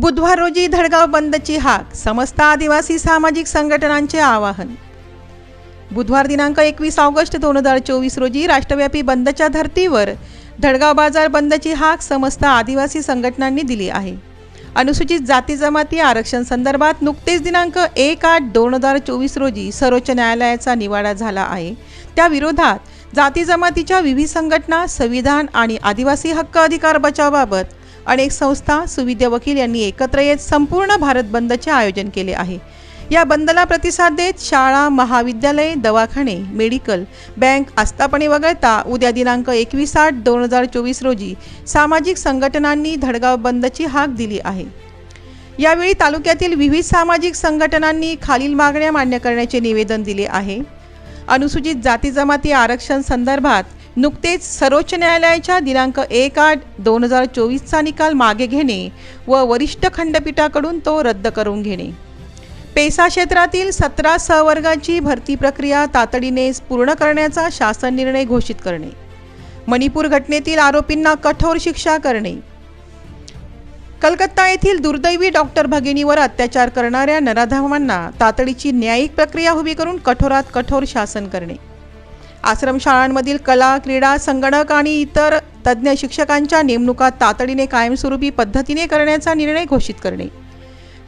बुधवार रोजी धडगाव बंदची हाक समस्त आदिवासी सामाजिक संघटनांचे आवाहन. बुधवार दिनांक एकवीस ऑगस्ट दोन हजार चोवीस रोजी राष्ट्रव्यापी बंदच्या धर्तीवर धडगाव बाजार बंदची हाक समस्त आदिवासी संघटनांनी दिली आहे. अनुसूचित जाती जमाती आरक्षण संदर्भात नुकतेच दिनांक एक आठ दोन हजार चोवीस रोजी सर्वोच्च न्यायालयाचा निवाडा झाला आहे. त्या विरोधात जाती जमातीच्या विविध संघटना संविधान आणि आदिवासी हक्क अधिकार बचावाबाबत अनेक संस्था सुविद्य वकील यांनी एकत्र येत संपूर्ण भारत बंदचे आयोजन केले आहे. या बंदला प्रतिसाद देत शाळा महाविद्यालय दवाखाने मेडिकल बँक आस्थापने वगळता उद्या दिनांक एकवीस आठ दोन हजार चोवीस रोजी सामाजिक संघटनांनी धडगाव बंदची हाक दिली आहे. यावेळी तालुक्यातील विविध सामाजिक संघटनांनी खालील मागण्या मान्य करण्याचे निवेदन दिले आहे. अनुसूचित जाती जमाती आरक्षण संदर्भात नुकतेच सर्वोच्च न्यायालयाच्या दिनांक एक आठ दोन हजार चोवीसचा निकाल मागे घेणे व वरिष्ठ खंडपीठाकडून तो रद्द करून घेणे. पेसा क्षेत्रातील सतरा सहवर्गाची भरती प्रक्रिया तातडीने पूर्ण करण्याचा शासन निर्णय घोषित करणे. मणिपूर घटनेतील आरोपींना कठोर शिक्षा करणे. कलकत्ता येथील दुर्दैवी डॉक्टर भगिनीवर अत्याचार करणाऱ्या नराधामांना तातडीची न्यायिक प्रक्रिया उभी करून कठोरात कठोर शासन करणे. आश्रमशाळांमधील कला क्रीडा संगणक आणि इतर तज्ज्ञ शिक्षकांच्या नेमणुका तातडीने कायमस्वरूपी पद्धतीने करण्याचा निर्णय घोषित करणे.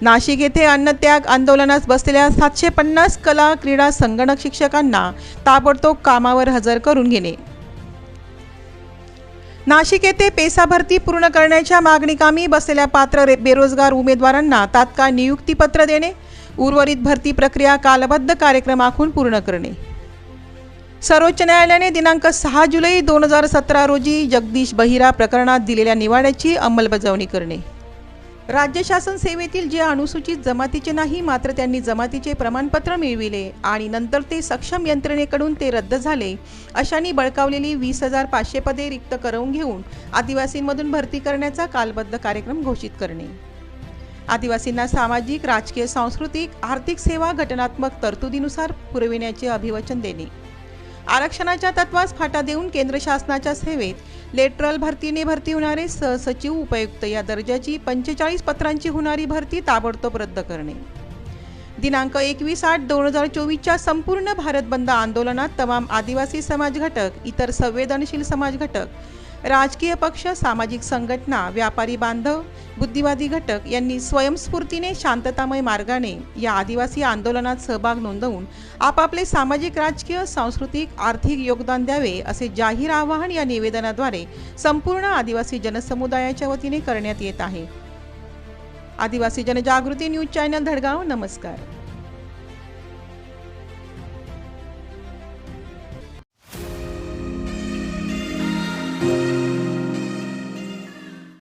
नाशिक येथे अन्नत्याग आंदोलनास बसलेल्या सातशे पन्नास कला क्रीडा संगणक शिक्षकांना ताबडतोब कामावर हजर करून घेणे. नाशिक येथे पेसा भरती पूर्ण करण्याच्या मागणीकामी बसलेल्या पात्र रे- बेरोजगार उमेदवारांना तात्काळ नियुक्तीपत्र देणे उर्वरित भरती प्रक्रिया कालबद्ध कार्यक्रम आखून पूर्ण करणे. सर्वोच्च न्यायालयाने दिनांक सहा जुलै दोन हजार सतरा रोजी जगदीश बहिरा प्रकरणात दिलेल्या निवाड्याची अंमलबजावणी करणे. राज्य शासन सेवेतील जे अनुसूचित जमातीचे नाही मात्र त्यांनी जमातीचे प्रमाणपत्र मिळविले आणि नंतर ते सक्षम यंत्रणेकडून ते रद्द झाले अशांनी बळकावलेली वीस हजार पाचशे पदे रिक्त करवून घेऊन आदिवासींमधून भरती करण्याचा कालबद्ध कार्यक्रम घोषित करणे. आदिवासींना सामाजिक राजकीय सांस्कृतिक आर्थिक सेवा घटनात्मक तरतुदीनुसार पुरविण्याचे अभिवचन देणे. आरक्षणाच्या तत्वास फाटा देऊन केंद्र शासनाच्या सेवेत लेटरल भरतीने भरती होणारे सहसचिव उपयुक्त या दर्जाची पंचेचाळीस पत्रांची होणारी भरती ताबडतोब रद्द करणे. दिनांक एकवीस आठ दोन हजार चोवीसच्या संपूर्ण भारत बंद आंदोलनात तमाम आदिवासी समाज घटक इतर संवेदनशील समाज घटक राजकीय पक्ष सामाजिक संघटना व्यापारी बांधव बुद्धिवादी घटक यांनी स्वयंस्फूर्तीने शांततामय मार्गाने या आदिवासी आंदोलनात सहभाग नोंदवून आपापले सामाजिक राजकीय सांस्कृतिक आर्थिक योगदान द्यावे असे जाहीर आवाहन या निवेदनाद्वारे संपूर्ण आदिवासी जनसमुदायाच्या वतीने करण्यात येत आहे. आदिवासी जनजागृती न्यूज चॅनल धडगाव नमस्कार.